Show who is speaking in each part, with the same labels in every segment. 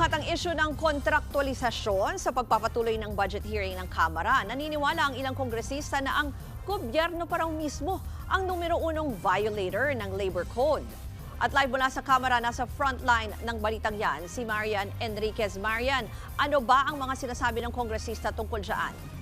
Speaker 1: Bungkat ang isyu ng kontraktualisasyon sa pagpapatuloy ng budget hearing ng Kamara. Naniniwala ang ilang kongresista na ang gobyerno pa raw mismo ang numero unong violator ng labor code. At live mula sa Kamara, nasa frontline ng balitang yan, si Marian Enriquez. Marian, ano ba ang mga sinasabi ng kongresista tungkol dyan?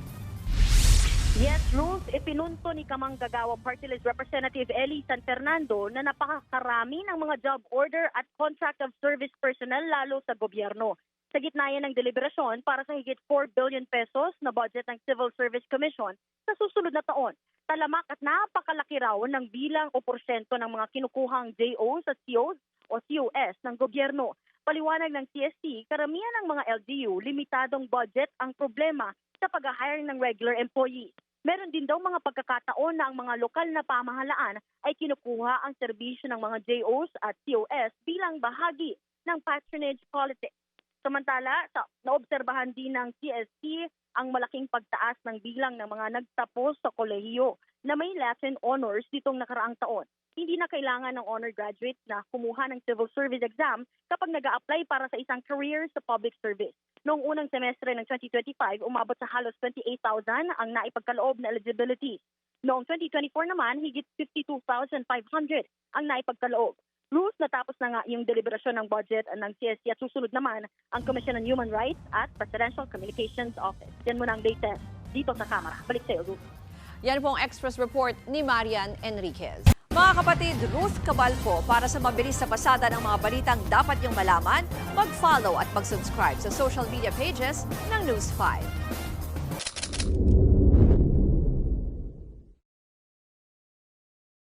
Speaker 2: Yes, Ruth, ipinunto ni Kamang Gagawang Party List Representative Eli San Fernando na napakakarami ng mga job order at contract of service personnel lalo sa gobyerno. Sa gitna yan ng deliberasyon para sa higit 4 billion pesos na budget ng Civil Service Commission sa susunod na taon. Talamak at napakalaki raw ng bilang o porsyento ng mga kinukuhang JOs at COs o COS ng gobyerno. Paliwanag ng CST, karamihan ng mga LGU, limitadong budget ang problema sa pag-hiring ng regular employees. Meron din daw mga pagkakataon na ang mga lokal na pamahalaan ay kinukuha ang serbisyo ng mga JOs at COS bilang bahagi ng patronage politics. Samantala, sa, naobserbahan din ng CST ang malaking pagtaas ng bilang ng mga nagtapos sa kolehiyo na may Latin honors ditong nakaraang taon. Hindi na kailangan ng honor graduates na kumuha ng civil service exam kapag nag apply para sa isang career sa public service. Noong unang semestre ng 2025, umabot sa halos 28,000 ang naipagkaloob na eligibility. Noong 2024 naman, higit 52,500 ang naipagkaloob. Rules natapos na nga yung deliberasyon ng budget ng CSC at susunod naman ang Commission on Human Rights at Presidential Communications Office. Yan muna ang latest dito sa Kamara. Balik sa iyo, Ruth.
Speaker 1: Yan po ang Express Report ni Marian Enriquez. Mga kapatid, Ruth Cabalpo, para sa mabilis na pasada ng mga balitang dapat niyong malaman, mag-follow at mag-subscribe sa social media pages ng News 5.